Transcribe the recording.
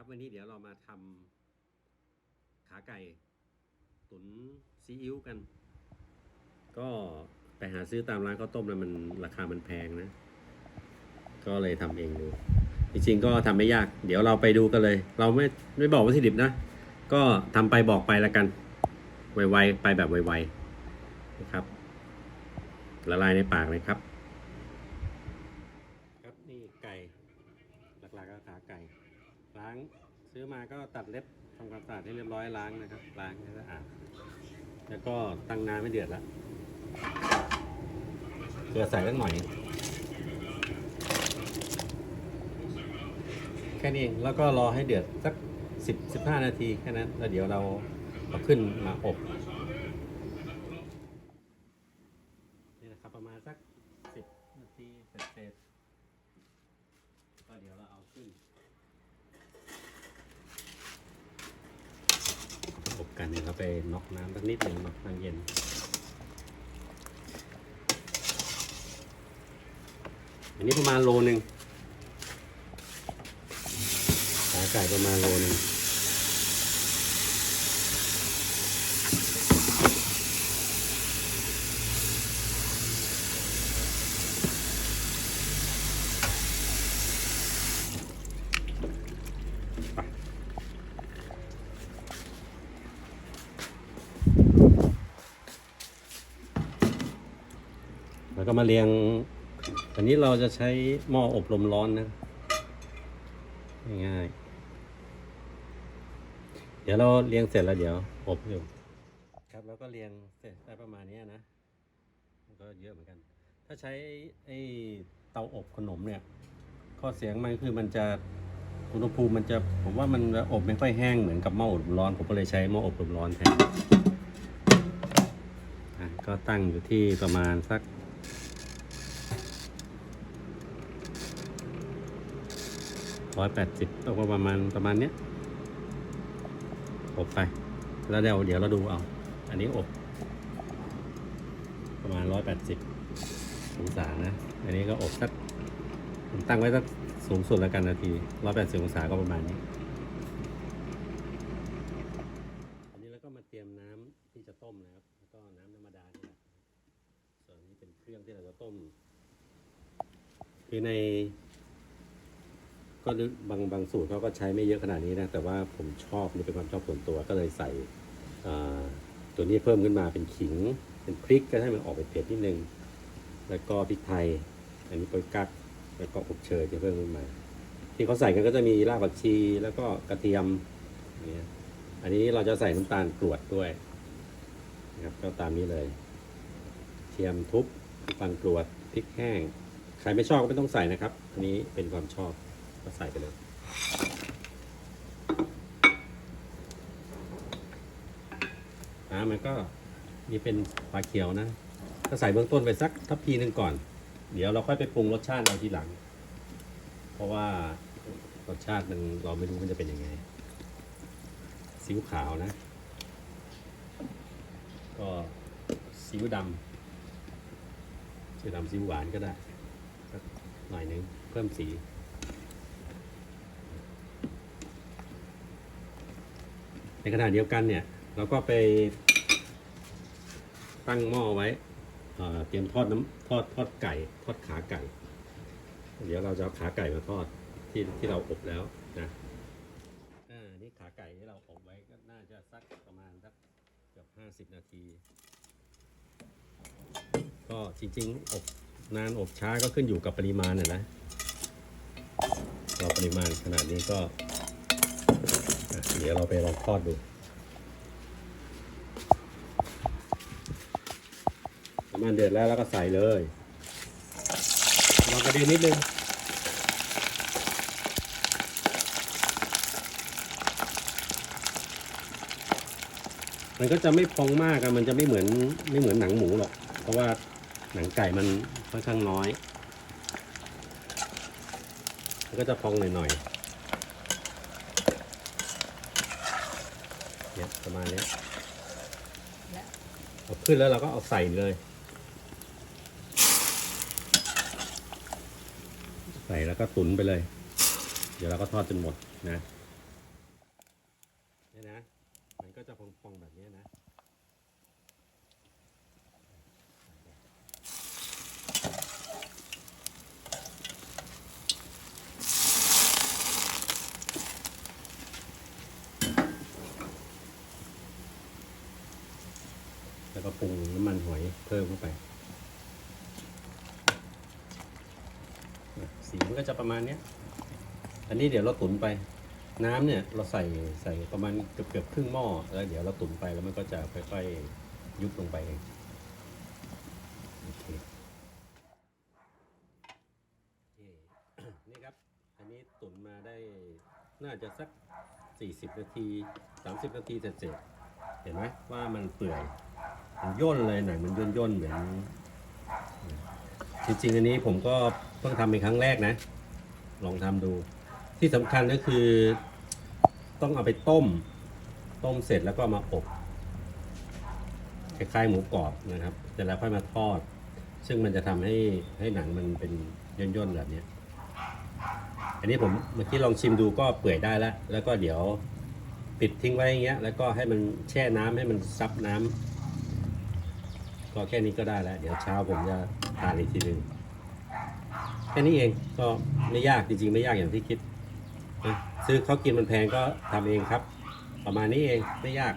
ครับวันนี้เดี๋ยวเรามาทำขาไก่ ตุ๋นซีอิ๊วกัน ก็ไปหาซื้อตามร้านข้าวต้มแล้วมันราคามันแพงนะ ก็เลยทำเองดู จริงๆก็ทำไม่ยาก เดี๋ยวเราไปดูกันเลย เราไม่ไม่บอกวัตถุดิบนะ ก็ทำไปบอกไปแล้วกัน ไวๆ ไปแบบไวๆนะครับ ละลายในปากเลยครับ ครับนี่ไก่ หลักๆก็ขาไก่างซื้อมาก็ตัดเล็บทำความสะอาดให้เรียบร้อยล้างนะครับล้างให้สะอาดแล้วก็ตั้งน้ำไม่เดือดแล้วเกลือใส่สักหน่อย แค่นี้เองแล้วก็รอให้เดือดสักสิบสิบห้านาทีแค่นั้นแล้วเดี๋ยวเราเอาขึ้นมาอบ นี่นะครับประมาณสักสิบนาทีเสร็จๆก็เดี๋ยวเราเอาขึ้นอบ กันเนี่ยเราไปน็อกน้ำสักนิดหนึ่งน็อกน้ำเย็นอันนี้ประมาณโลหนึ่งขาไก่ประมาณโลหนึ่ง แล้วก็มาเรียง อันนี้เราจะใช้หม้ออบลมร้อนนะ ง่ายๆ เดี๋ยวเราเรียงเสร็จแล้วเดี๋ยวอบอยู่ครับแล้วก็เรียงเสร็จได้ประมาณนี้นะมันก็เยอะเหมือนกัน ถ้าใช้ไอ้เตาอบขนมเนี่ย ข้อเสียงมันคือมันจะอุณหภูมิมันจะผมว่ามันอบไม่ค่อยแห้งเหมือนกับหม้ออบลมร้อนผมก็เลยใช้หม้ออบลมร้อนแทนก็ตั้งอยู่ที่ประมาณสัก ร้อยแปดสิบตก็ประมาณประมาณเนี้ยอบไป แล้วเดี๋ยวเดี๋ยวเราดูเอา อันนี้อบ ประมาณร้อยแปดสิบองศานะ อันนี้ก็อบสักผมตั้งไว้สักสูงสุดแล้วกันนาทีร้อยแปดสิบองศาก็ประมาณนี้ อันนี้แล้วก็มาเตรียมน้ำที่จะต้มนะครับ แล้วก็น้ำธรรมดานี่แหละส่วนนี้เป็นเครื่องที่เราจะต้ม คือใน ก็บางบางสูตรเขาก็ใช้ไม่เยอะขนาดนี้นะ แต่ว่าผมชอบนี่เป็นความชอบส่วนตัวก็เลยใส่ตัวนี้เพิ่มขึ้นมาเป็นขิง เป็นพริกก็ให้มันออกไปเผ็ดนิดนึง แล้วก็พริกไทย อันนี้โปยกักแล้วก็อบเชยจะเพิ่มขึ้นมา ที่เขาใส่กันก็จะมีรากผักชี แล้วก็กระเทียมเนี่ยอันนี้เราจะใส่น้ำตาลกรวดด้วยนะครับก็ตามนี้เลยเทียมทุบน้ำตาลกรวดพริกแห้งใครไม่ชอบก็ไม่ต้องใส่นะครับ อันนี้เป็นความชอบ ก็ใส่ไปเลยน้ำมันก็มีเป็นปลาเขียวนะ ก็ใส่เบื้องต้นไปสักทัพพีหนึ่งก่อน เดี๋ยวเราค่อยไปปรุงรสชาติเอาทีหลัง เพราะว่ารสชาติมันเราไม่รู้มันจะเป็นยังไงซีอิ๊วขาวนะ ก็ซีอิ๊วดำซีอิ๊วดำซีอิ๊วหวานก็ได้สักหน่อยหนึงเพิ่มสี ในขณะเดียวกันเนี่ย เราก็ไปตั้งหม้อไว้เตรียมทอดน้ำทอดทอดไก่ ทอดขาไก่ เดี๋ยวเราจะเอาขาไก่มาทอดที่ที่เราอบแล้วนะอ่านี่ขาไก่ที่เราอบไว้ก็น่าจะสักประมาณสักเกือบห้าสิบนาที ก็จริงๆอบนานอบช้าก็ขึ้นอยู่กับปริมาณน่ะนะเราปริมาณขนาดนี้ก็ เดี๋ยวเราไปลองทอดดูน้ำมันเดือดแล้วแล้วก็ใส่เลยลองกระเด็นนิดนึงมันก็จะไม่พองมากอะมันจะไม่เหมือนไม่เหมือนหนังหมูหรอก เพราะว่าหนังไก่มันค่อนข้างน้อย มันก็จะพองหน่อยๆ เนี่ย ประมาณเนี้ยเอาขึ้นแล้วเราก็เอาใส่เลย ใส่แล้วก็ตุนไปเลย เดี๋ยวเราก็ทอดจนหมดนะเนี่ยนะ มันก็จะพองๆแบบเนี้ยนะ แล้วก็ปรุง น้ำมันหอยเพิ่มเข้าไป สีมันก็จะประมาณนี้อันนี้เดี๋ยวเราตุ๋นไป น้ำเนี่ยเราใส่ใส่ประมาณเกือบเกือบครึ่งหม้อแล้วเดี๋ยวเราตุ๋นไปแล้วมันก็จะค่อยๆยุบลงไปเองโอเคนี่ครับ อันนี้ตุ๋นมาได้น่าจะสัก 40 นาที 30 นาทีเสร็จเห็นไหมว่ามันเปื่อย มันย่นเลยหนังมันย่นย่นเหมือนจริงๆอันนี้ผมก็เพิ่งทำเป็นครั้งแรกนะ ลองทำดู ที่สำคัญก็คือ ต้องเอาไปต้ม ต้มเสร็จแล้วก็มาอบคล้ายๆหมูกรอบนะครับเสร็จแล้วค่อยมาทอด ซึ่งมันจะทำให้ให้หนังมันเป็นย่นๆแบบนี้อันนี้ผมเมื่อกี้ลองชิมดูก็เปื่อยได้แล้ว แล้วก็เดี๋ยวปิดทิ้งไว้อย่างเงี้ย แล้วก็ให้มันแช่น้ำให้มันซับน้ำ ก็แค่นี้ก็ได้แล้ว เดี๋ยวเช้าผมจะทานอีกทีหนึ่งแค่นี้เองก็ไม่ยากจริงๆ ไม่ยากอย่างที่คิดนะซื้อเขากินมันแพงก็ทำเองครับ ประมาณนี้เองไม่ยาก